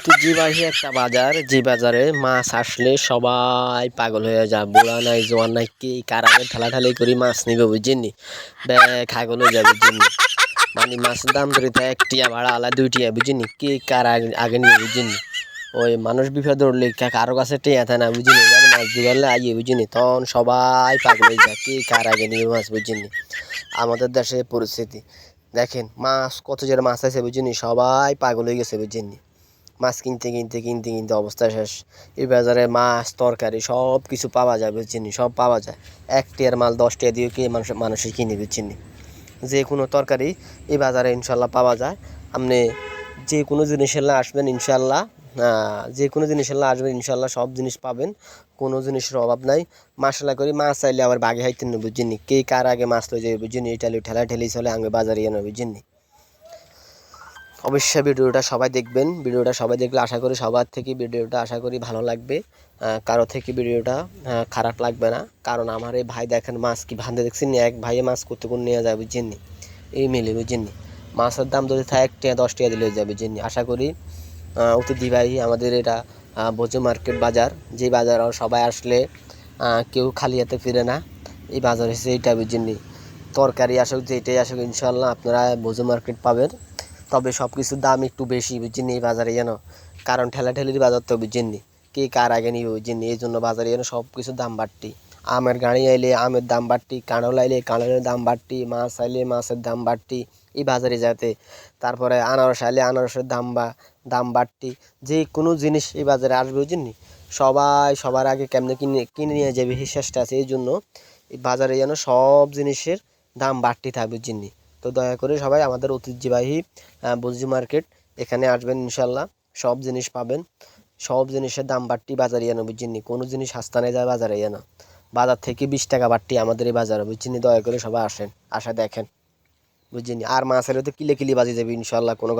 ঐতিহ্যবাহী একটা বাজার, যে বাজারে মাছ আসলে সবাই পাগল হয়ে যায়। বুড়া নাই, জোয়ান নাই, কে কার আগে ঠেলাঠালি করে মাছ নিবে বুঝছেননি? খাগল হয়ে যাবে বুঝছেননি? মানে মাছের দাম ধরে তো একটিয়া ভাড়া আলা দুইটিয়া বুঝছেননি? কে কার আগে আগে নিবে বুঝছেননি? ওই মানুষ বিপদ উঠলে কারও কাছে টেয়া থাকে না বুঝিনি যার মাছ জোগাড়লে আইয়ে বুঝিনি তখন সবাই পাগল হয়ে যায়, কে কার আগে নিবে মাছ বুঝিনি আমাদের দেশে পরিস্থিতি। দেখেন, মাছ কত জোরে মাছ আছে বুঝিনি সবাই পাগল হয়ে গেছে বুঝিনি মাছ কিনতে কিনতে কিনতে কিনতে অবস্থা শেষ। এই বাজারে মাছ, তরকারি সব কিছু পাওয়া যায়, বুঝছিনি সব পাওয়া যায়। এক টিয়ার মাল, দশ টিয়া দিয়ে কি মানুষ মানুষের কিনে, বুঝছিনি যে কোনো তরকারি এই বাজারে ইনশাল্লাহ পাওয়া যায়। আপনি যে কোনো জিনিসের আসবেন ইনশাল্লাহ। যে কোনো জিনিসের আসবেন ইনশাল্লাহ, সব জিনিস পাবেন। কোনো জিনিসের অভাব নাই। মাসালা করি, মাছ চাইলে আবার বাগে হাইতেন না? বুঝিনি কে কার আগে মাছ লয়ে যাবে বুঝিনি ইটালি ঠেলা ঠেলি চলে আগে বাজারে এনে বুঝিনি অবশ্যই ভিডিওটা সবাই দেখবেন ভিডিওটা সবাই দেখলে আশা করি সবার থেকে ভিডিওটা আশা করি ভালো লাগবে কারও থেকে ভিডিওটা খারাপ লাগবে না কারণ আমার এই ভাই দেখেন মাছ কি ভান্দে দেখছেন নি? এক ভাইয়ে মাছ করতে করে নিয়ে যায় বুঝছেন নি? এই মিলে বুঝছেন নি? মাছের দাম যদি থাকে এক টাকা দশ টাকা দিলে যাবে বুঝছেন নি? আশা করি আহ, অতিথি ভাই আমাদের এটা বোঝো মার্কেট বাজার যে বাজার সবাই আসলে কেউ খালি হাতে ফিরে না এই বাজার হচ্ছে এইটা বুঝছেন নি? তরকারি আসুক যেটাই আসুক ইনশাল্লাহ আপনারা বোঝো মার্কেট পাবেন তবে সব কিছুর দাম একটু বেশি বুঝছেন এই বাজারে যেন কারণ ঠেলা ঠেলির বাজার তো বুঝছেন। নি কে কার আগে নিবে বুঝছেন? এই জন্য বাজারে যেন সব কিছুর দাম বাড়তি। আমের গাড়ি আইলে আমের দাম বাড়তি, কাঁড়ল আইলে কাঁড়লের দাম বাড়তি, মাছ আইলে মাছের দাম বাড়তি, এই বাজারে যাতে। তারপরে আনারস আইলে আনারসের দাম বা, দাম বাড়তি। যে কোনো জিনিস এই বাজারে আসবে বুঝছেন? নি সবাই সবার আগে কেমনে কিনে কিনে নিয়ে যাবে চেষ্টা আছে। এই জন্য এই বাজারে যেন সব জিনিসের দাম বাড়তি থাকবে বুঝছেন? নি তো দয়া করে সবাই আমাদের ঐতিহ্যবাহী বুজি মার্কেট এখানে আসবেন ইনশাল্লাহ সব জিনিস পাবেন। সব জিনিসের দাম বাড়তি বাজারে আনো বুঝছেন কোনো জিনিস সস্তা নেই যায় বাজারে এনো বাজার থেকে বিশ টাকা বাড়তি আমাদের এই বাজারে, বুঝছেন দয়া করে সবাই আসেন, আসা দেখেন, বুঝছেন আর মাছের তো কিলে কিলে বাজে যাবে ইনশাল্লাহ কোনো